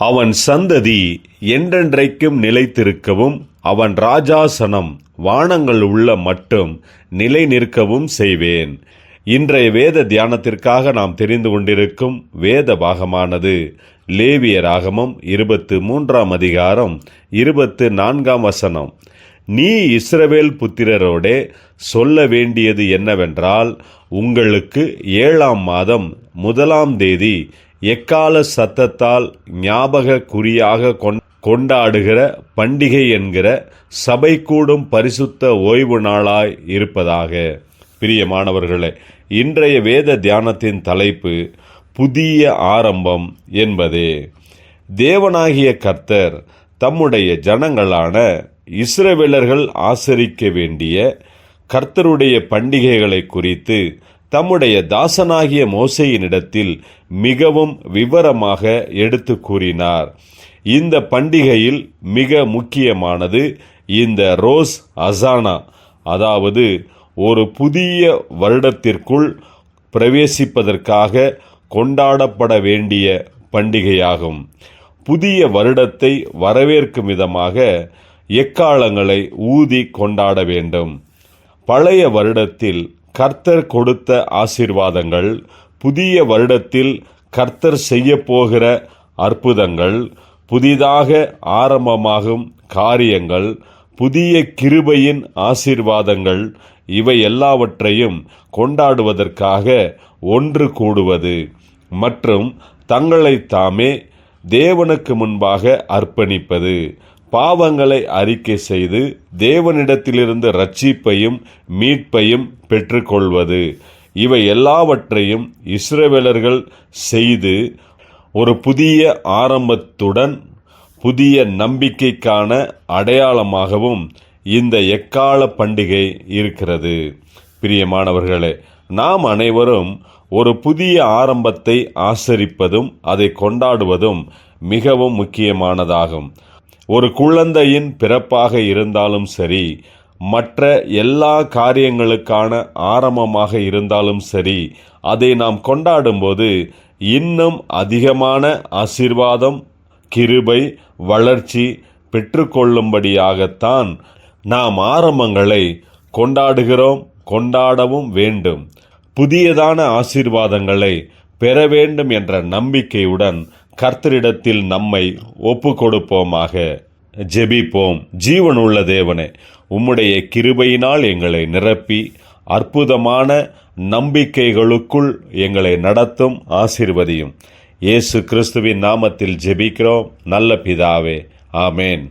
அவன் சந்ததி என்றென்றைக்கும் நிலைத்திருக்கவும் அவன் ராஜாசனம் வானங்கள் உள்ள மட்டும் நிலை நிற்கவும் செய்வேன். இன்றைய வேத தியானத்திற்காக நாம் தெரிந்து கொண்டிருக்கும் வேத பாகமானது லேவியராகமம் இருபத்து மூன்றாம் அதிகாரம் இருபத்து நான்காம் வசனம். நீ இஸ்ரவேல் புத்திரரோடே சொல்ல வேண்டியது என்னவென்றால் உங்களுக்கு ஏழாம் மாதம் முதலாம் தேதி எக்கால சத்தத்தால் ஞாபக குறியாக கொண்- கொண்டாடுகிற பண்டிகை என்கிற சபை கூடும் பரிசுத்த ஓய்வு நாளாய் இருப்பதாக. பிரியமானவர்களே இன்றைய வேத தியானத்தின் தலைப்பு புதிய ஆரம்பம் என்பதே. தேவனாகிய கர்த்தர் தம்முடைய ஜனங்களான இஸ்ரவேலர்கள் ஆசரிக்க வேண்டிய கர்த்தருடைய பண்டிகைகளை குறித்து தம்முடைய தாசனாகிய மோசையினிடத்தில் மிகவும் விவரமாக எடுத்து கூறினார். இந்த பண்டிகையில் மிக முக்கியமானது இந்த ரோஸ் அசானா அதாவது ஒரு புதிய வருடத்திற்குள் பிரவேசிப்பதற்காக கொண்டாடப்பட வேண்டிய பண்டிகையாகும். புதிய வருடத்தை வரவேற்கும் விதமாக எக்காலங்களை ஊதி கொண்டாட வேண்டும். பழைய வருடத்தில் கர்த்தர் கொடுத்த ஆசீர்வாதங்கள் புதிய வருடத்தில் கர்த்தர் செய்யப்போகிற அற்புதங்கள் புதிதாக ஆரம்பமாகும் காரியங்கள் புதிய கிருபையின் ஆசீர்வாதங்கள் இவை எல்லாவற்றையும் கொண்டாடுவதற்காக ஒன்று கூடுவது மற்றும் தங்களை தாமே தேவனுக்கு முன்பாக அர்ப்பணிப்பது. பாவங்களை அறிக்கை செய்து தேவனிடத்திலிருந்து ரட்சிப்பையும் மீட்பையும் பெற்றுக்கொள்வது. இவை எல்லாவற்றையும் இஸ்ரவேலர்கள் செய்து ஒரு புதிய ஆரம்பத்துடன் புதிய நம்பிக்கைக்கான அடையாளமாகவும் இந்த எக்கால பண்டிகை இருக்கிறது. பிரியமானவர்களே நாம் அனைவரும் ஒரு புதிய ஆரம்பத்தை ஆசரிப்பதும் அதை கொண்டாடுவதும் மிகவும் முக்கியமானதாகும். ஒரு குழந்தையின் பிறப்பாக இருந்தாலும் சரி மற்ற எல்லா காரியங்களுக்கான ஆரம்பமாக இருந்தாலும் சரி அதை நாம் கொண்டாடும்போது இன்னும் அதிகமான ஆசீர்வாதம் கிருபை வளர்ச்சி பெற்றுக்கொள்ளும்படியாகத்தான் நாம் ஆரம்பங்களை கொண்டாடுகிறோம் கொண்டாடவும் வேண்டும். புதியதான ஆசீர்வாதங்களை பெற வேண்டும் என்ற நம்பிக்கையுடன் கர்த்தரிடத்தில் நம்மை ஒப்பு கொடுப்போமாக ஜெபிப்போம். ஜீவனுள்ள தேவனே உம்முடைய கிருபையினால் எங்களை நிரப்பி அற்புதமான நம்பிக்கைகளுக்குள் எங்களை நடத்தும் ஆசிர்வதியும். இயேசு கிறிஸ்துவின் நாமத்தில் ஜெபிக்கிறோம். நல்ல பிதாவே ஆமேன்.